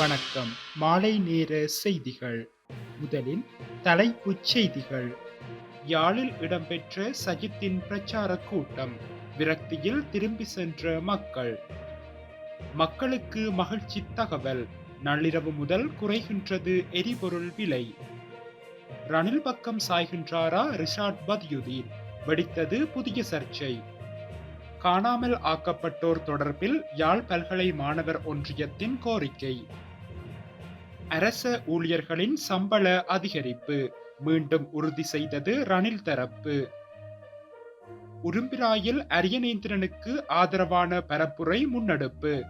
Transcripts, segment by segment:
வணக்கம். மாலை நேர செய்திகள். முதலில் தலைப்புச் செய்திகள். யாழில் இடம்பெற்ற சஜித்தின் பிரச்சார கூட்டம். விரக்தியில் திரும்பி சென்ற மக்கள். மக்களுக்கு மகிழ்ச்சி தகவல். நள்ளிரவு முதல் குறைகின்றது எரிபொருள் விலை. ரணில் பக்கம் சாய்கின்றாரா ரிஷாட் பத்யுதீன்? வெடித்தது புதிய சர்ச்சை. காணாமல் ஆக்கப்பட்டோர் தொடர்பில் யாழ் பல்கலை மாணவர் ஒன்றியத்தின் கோரிக்கை. அரச ஊழியர்களின் சம்பள அதிகரிப்பு. மீண்டும் உறுதி செய்தது ரணில் தரப்பு. உரும்பிராயில் அரியநேந்திரனுக்கு ஆதரவான பரப்புரை முன்னெடுப்பு.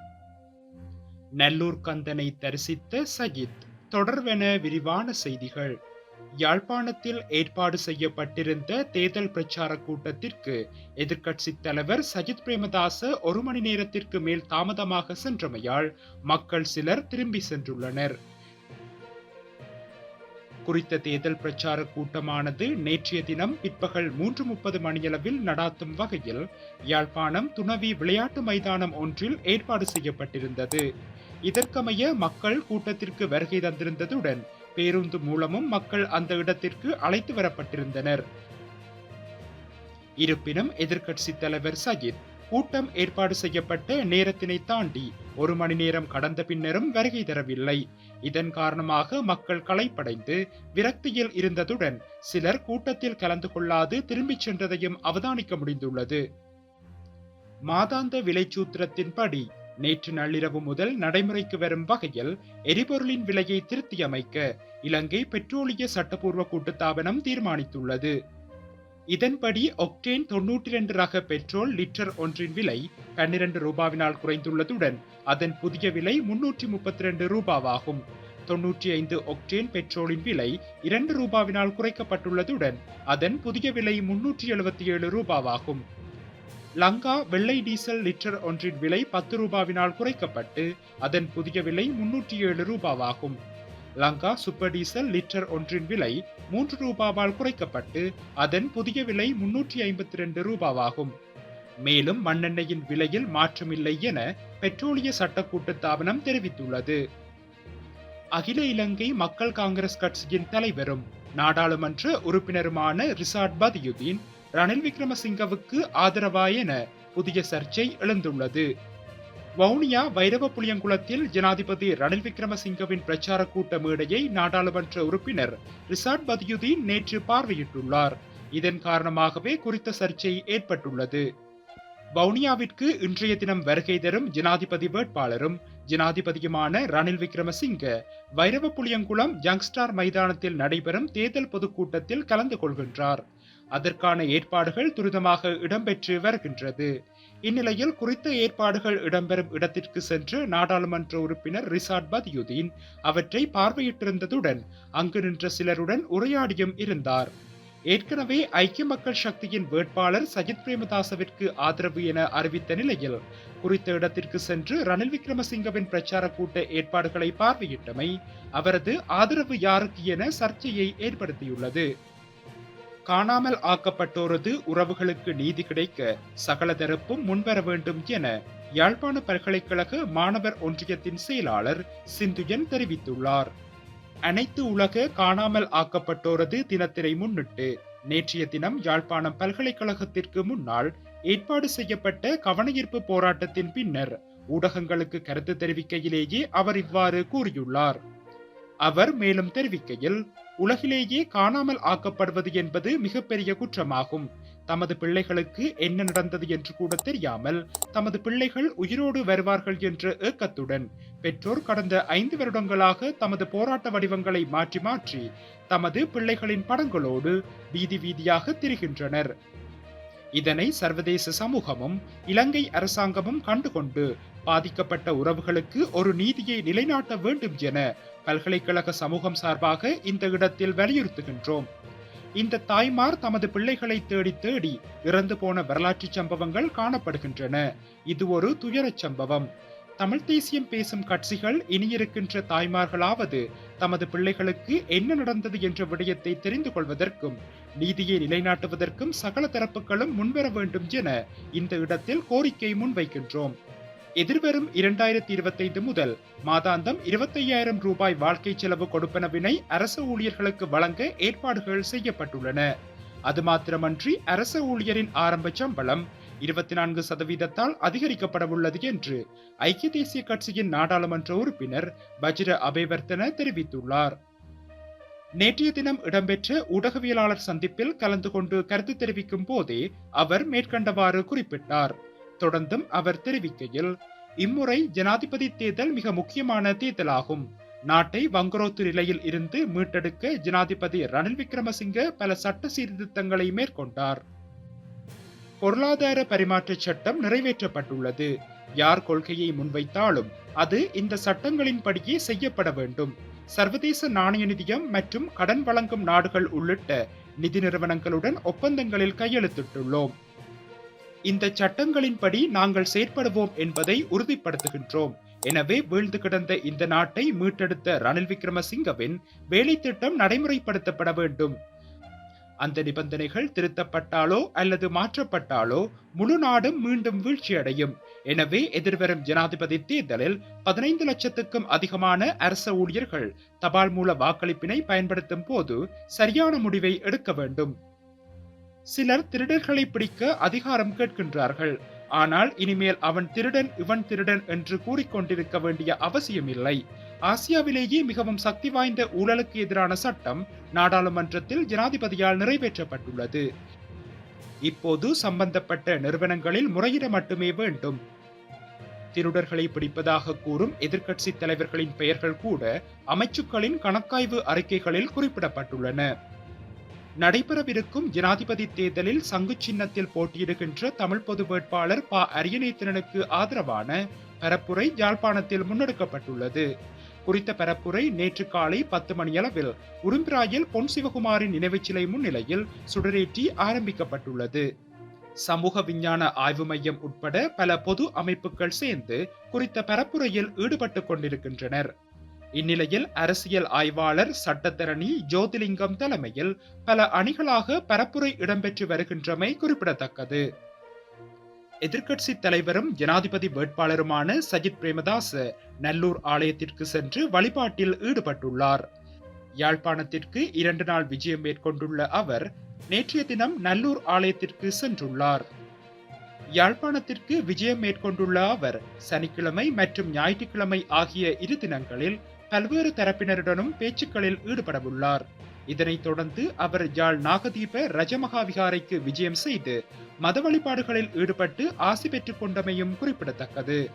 நல்லூர் கந்தனை தரிசித்த சஜித் தொடர்வென விரிவான செய்திகள். யாழ்ப்பாணத்தில் ஏற்பாடு செய்யப்பட்டிருந்த தேர்தல் பிரச்சார கூட்டத்திற்கு எதிர்க்கட்சி தலைவர் சஜித் பிரேமதாச ஒரு மணி நேரத்திற்கு மேல் தாமதமாக சென்றமையால் மக்கள் சிலர் திரும்பி சென்றுள்ளனர். குறித்த தேர்தல் பிரச்சார கூட்டமானது நேற்றைய தினம் பிற்பகல் மூன்று முப்பது மணியளவில் நடாத்தும் வகையில் யாழ்ப்பாணம் துணவி விளையாட்டு மைதானம் ஒன்றில் ஏற்பாடு செய்யப்பட்டிருந்தது. இதற்கமைய மக்கள் கூட்டத்திற்கு வருகை தந்திருந்ததுடன் பேருந்து மூலமும் மக்கள் அந்த இடத்திற்கு அழைத்து வரப்பட்டிருந்தனர். இருப்பினும் எதிர்க்கட்சி தலைவர் சஜித் கூட்டம் ஏற்பாடு செய்யப்பட்ட நேரத்தினை தாண்டி ஒரு மணி நேரம் கடந்த பின்னரும் வருகை தரவில்லை. இதன் காரணமாக மக்கள் களைப்படைந்து விரக்தியில் இருந்ததுடன் சிலர் கூட்டத்தில் கலந்து கொள்ளாது திரும்பிச் சென்றதையும் அவதானிக்க முடிந்துள்ளது. மாதாந்த விலைச்சூத்திரத்தின்படி நேற்று நள்ளிரவு முதல் நடைமுறைக்கு வரும் வகையில் எரிபொருளின் விலையை திருத்தியமைக்க இலங்கை பெட்ரோலிய சட்டப்பூர்வ கூட்டுத்தாபனம் தீர்மானித்துள்ளது. இதன்படி ஒக்டேன் தொன்னூற்றி இரண்டு ரக பெட்ரோல் லிட்டர் ஒன்றின் விலை பன்னிரண்டு ரூபாவினால் குறைந்துள்ளதுடன் அதன் புதிய விலை முன்னூற்றி முப்பத்தி ரெண்டு ரூபாவாகும். தொன்னூற்றி ஐந்து ஒக்டேன் பெட்ரோலின் விலை இரண்டு ரூபாவினால் குறைக்கப்பட்டுள்ளதுடன் அதன் புதிய விலை முன்னூற்றி எழுபத்தி ஏழு ரூபாவாகும். லங்கா வெள்ளை டீசல் லிட்டர் ஒன்றின் விலை பத்து ரூபாவினால் குறைக்கப்பட்டு அதன் புதிய விலை முன்னூற்றி ஏழு ரூபாவாகும். லங்கா சூப்பர் டீசல் லிட்டர் ஒன்றின் விலை மூன்று ரூபாவால் குறைக்கப்பட்டு அதன் புதிய விலை முன்னூற்றி ஐம்பத்தி ரெண்டு ரூபாவாகும். மேலும் மண்ணெண்ணெயின் விலையில் மாற்றமில்லை என பெட்ரோலிய சட்ட கூட்டுத்தாபனம் தெரிவித்துள்ளது. அகில இலங்கை மக்கள் காங்கிரஸ் கட்சியின் தலைவரும் நாடாளுமன்ற உறுப்பினருமான ரிசார்ட் பதியுதீன் ரணில் விக்ரமசிங்கவுக்கு ஆதரவா என புதிய சர்ச்சை எழுந்துள்ளது. வவுனியா வைரவ புளியங்குளத்தில் ஜனாதிபதி ரணில் விக்ரமசிங்கவின் பிரச்சார கூட்ட மேடையை நாடாளுமன்ற உறுப்பினர் ரிசாட் பதியுதீன் நேற்று பார்வையிட்டுள்ளார். இதன் காரணமாகவே குறித்த சர்ச்சை ஏற்பட்டுள்ளது. வவுனியாவிற்கு இன்றைய தினம் வருகை தரும் ஜனாதிபதி வேட்பாளரும் ஜனாதிபதியுமான ரணில் விக்ரமசிங்க வைரவ புளியங்குளம் யங்ஸ்டார் மைதானத்தில் நடைபெறும் தேர்தல் பொதுக்கூட்டத்தில் கலந்து கொள்கின்றார். அதற்கான ஏற்பாடுகள் துரிதமாக இடம்பெற்று வருகின்றது. இந்நிலையில் குறித்த ஏற்பாடுகள் இடம்பெறும் இடத்திற்கு சென்று நாடாளுமன்ற உறுப்பினர் ரிசார்ட் பதியுதீன் அவற்றை பார்வையிட்டிருந்ததுடன் அங்கு நின்ற சிலருடன் உரையாடியும் இருந்தார். ஏற்கனவே ஐக்கிய மக்கள் சக்தியின் வேட்பாளர் சஜித் பிரேமதாசவிற்கு ஆதரவு என அறிவித்த நிலையில் குறித்த இடத்திற்கு சென்று ரணில் விக்ரமசிங்கவின் பிரச்சார கூட்ட ஏற்பாடுகளை பார்வையிட்டமை அவரது ஆதரவு யாருக்கு என சர்ச்சையை ஏற்படுத்தியுள்ளது. காணாமல் ஆக்கப்பட்டோரது உறவுகளுக்கு நீதி கிடைக்க சகல தரப்பும் முன்வர வேண்டும் என யாழ்ப்பாண பல்கலைக்கழக மாணவர் ஒன்றியத்தின் செயலாளர் சிந்துஜன் தெரிவித்துள்ளார். அனைத்து உலக காணாமல் ஆக்கப்பட்டோரது தினத்தினை முன்னிட்டு நேற்றைய தினம் யாழ்ப்பாணம் பல்கலைக்கழகத்திற்கு முன்னால் ஏற்பாடு செய்யப்பட்ட கவனஈர்ப்பு போராட்டத்தின் பின்னர் ஊடகங்களுக்கு கருத்து தெரிவிக்கையிலேயே அவர் இவ்வாறு கூறியுள்ளார். அவர் மேலும் தெரிவிக்கையில் உலகிலேயே காணாமல் ஆக்கப்படுவது என்பது மிகப்பெரிய குற்றமாகும். தமது பிள்ளைகளுக்கு என்ன நடந்தது என்று கூட தெரியாமல் தமது பிள்ளைகள் உயிரோடு வருவார்கள் என்ற ஏக்கத்துடன் பெற்றோர் கடந்த ஐந்து வருடங்களாக தமது போராட்ட வடிவங்களை மாற்றி மாற்றி தமது பிள்ளைகளின் படங்களோடு வீதி வீதியாக திரிகின்றனர். இதனை சர்வதேச சமூகமும் இலங்கை அரசாங்கமும் கண்டுகொண்டு பாதிக்கப்பட்ட உறவுகளுக்கு ஒரு நீதியை நிலைநாட்ட வேண்டும் என பல்கலைக்கழக சமூகம் சார்பாக இந்த இடத்தில் வலியுறுத்துகின்றோம். இந்த தாய்மார் தமது பிள்ளைகளை தேடி தேடி இறந்து போன வரலாற்று சம்பவங்கள் காணப்படுகின்றன. இது ஒரு துயரச் சம்பவம். தமிழ் தேசியம் பேசும் கட்சிகள் இனியிருக்கின்ற தாய்மார்களாவது தமது பிள்ளைகளுக்கு என்ன நடந்தது என்ற விடயத்தை தெரிந்து கொள்வதற்கும் நீதியை நிலைநாட்டுவதற்கும் சகல தரப்புகளும் முன்வர வேண்டும் என இந்த இடத்தில் கோரிக்கை முன்வைக்கின்றோம். எதிர்வரும் இரண்டாயிரத்தி இருபத்தைந்து முதல் மாதாந்தம் இருபத்தையாயிரம் ரூபாய் வாழ்க்கை செலவு கொடுப்பனவினை அரசு ஊழியர்களுக்கு வழங்க ஏற்பாடுகள் செய்யப்பட்டுள்ளன. அது மாத்திரமன்றி அரசு ஊழியரின் ஆரம்ப சம்பளம் இருபத்தி நான்கு சதவீதத்தால் அதிகரிக்கப்படவுள்ளது என்று ஐக்கிய தேசிய கட்சியின் நாடாளுமன்ற உறுப்பினர் பஜ்ர அபேவர்த்தன தெரிவித்துள்ளார். நேற்றைய தினம் இடம்பெற்ற ஊடகவியலாளர் சந்திப்பில் கலந்து கொண்டு கருத்து தெரிவிக்கும் போதே அவர் மேற்கண்டவாறு குறிப்பிட்டார். தொடர்ந்தும் அவர் தெரிவிக்கையில் இம்முறை ஜனாதிபதி தேர்தல் மிக முக்கியமான தேர்தலாகும். நாட்டை வங்குரோத்து நிலையில் இருந்து மீட்டெடுக்க ஜனாதிபதி ரணில் விக்ரமசிங்க பல சட்ட சீர்திருத்தங்களை மேற்கொண்டார். பொருளாதார பரிமாற்ற சட்டம் நிறைவேற்றப்பட்டுள்ளது. யார் கொள்கையை முன்வைத்தாலும் அது இந்த சட்டங்களின்படியே செய்யப்பட வேண்டும். சர்வதேச நாணய நிதியம் மற்றும் கடன் வழங்கும் நாடுகள் உள்ளிட்ட நிதி நிறுவனங்களுடன் ஒப்பந்தங்களில் கையெழுத்திட்டுள்ளோம். இந்த சட்டங்களின்படி நாங்கள் செயற்படுவோம் என்பதை உறுதிப்படுத்துகின்றோம். எனவே வீழ்ந்து கிடந்த இந்த நாட்டை மீட்டெடுத்த ரணில் விக்ரமசிங்கவின் வேலை திட்டம் நடைமுறைப்படுத்தப்பட வேண்டும். அந்த நிபந்தனைகள் திருத்தப்பட்டாலோ அல்லது மாற்றப்பட்டாலோ முழு நாடும் மீண்டும் வீழ்ச்சியடையும். எனவே எதிர்வரும் ஜனாதிபதி தேர்தலில் பதினைந்து லட்சத்துக்கும் அதிகமான அரச ஊழியர்கள் தபால் மூல வாக்களிப்பினை பயன்படுத்தும் போது சரியான முடிவை எடுக்க வேண்டும். சிலர் திருடர்களை பிடிக்க அதிகாரம் கேட்கின்றார்கள். ஆனால் இனிமேல் அவன் திருடன் இவன் திருடன் என்று கூறிக்கொண்டிருக்க வேண்டிய அவசியமில்லை. ஆசியாவிலேயே மிகவும் சக்தி வாய்ந்த ஊழலுக்கு எதிரான சட்டம் நாடாளுமன்றத்தில் ஜனாதிபதியால் நிறைவேற்றப்பட்டுள்ளது. இப்போது சம்பந்தப்பட்ட நிறுவனங்களில் முறையிட மட்டுமே வேண்டும். திருடர்களை பிடிப்பதாக கூறும் எதிர்க்கட்சி தலைவர்களின் பெயர்கள் கூட அமைச்சுக்களின் கணக்காய்வு அறிக்கைகளில் குறிப்பிடப்பட்டுள்ளன. நடைபெறவிருக்கும் ஜனாதிபதி தேர்தலில் சங்கு சின்னத்தில் போட்டியிடுகின்ற தமிழ் பொது வேட்பாளர் ப. அரியநேத்திரனுக்கு ஆதரவான பரப்புரை யாழ்ப்பாணத்தில் முன்னெடுக்கப்பட்டுள்ளது. குறித்த பரப்புரை நேற்று காலை பத்து மணியளவில் உரும்பிராயில் பொன் சிவகுமாரின் நினைவுச் சிலை முன்னிலையில் சுடரேற்றி ஆரம்பிக்கப்பட்டுள்ளது. சமூக விஞ்ஞான ஆய்வு மையம் உட்பட பல பொது அமைப்புகள் சேர்ந்து குறித்த பரப்புரையில் ஈடுபட்டுக் கொண்டிருக்கின்றனர். இந்நிலையில் அரசியல் ஆய்வாளர் சட்டத்தரணி ஜோதிலிங்கம் தலைமையில் பல அணிகளாக பரப்புரை இடம்பெற்று வருகின்றமை குறிப்பிடத்தக்கது. எதிர்க்கட்சி தலைவரும் ஜனாதிபதி வேட்பாளருமான சஜித் பிரேமதாஸ் நல்லூர் ஆலயத்திற்கு சென்று வழிபாட்டில் ஈடுபட்டுள்ளார். யாழ்ப்பாணத்திற்கு இரண்டு நாள் விஜயம் மேற்கொண்டுள்ள அவர் நேற்றைய தினம் நல்லூர் ஆலயத்திற்கு சென்றுள்ளார். யாழ்ப்பாணத்திற்கு விஜயம் மேற்கொண்டுள்ள அவர் சனிக்கிழமை மற்றும் ஞாயிற்றுக்கிழமை ஆகிய இரு தினங்களில் பல்வேறு தரப்பினருடனும் பேச்சுக்களில் ஈடுபடவுள்ளார். இதனைத் தொடர்ந்து அவர் யாழ் நாகதீப ரஜமகாவிகாரைக்கு விஜயம் செய்து மத வழிபாடுகளில் ஈடுபட்டு ஆசி பெற்றுக் கொண்டமையும் குறிப்பிடத்தக்கது.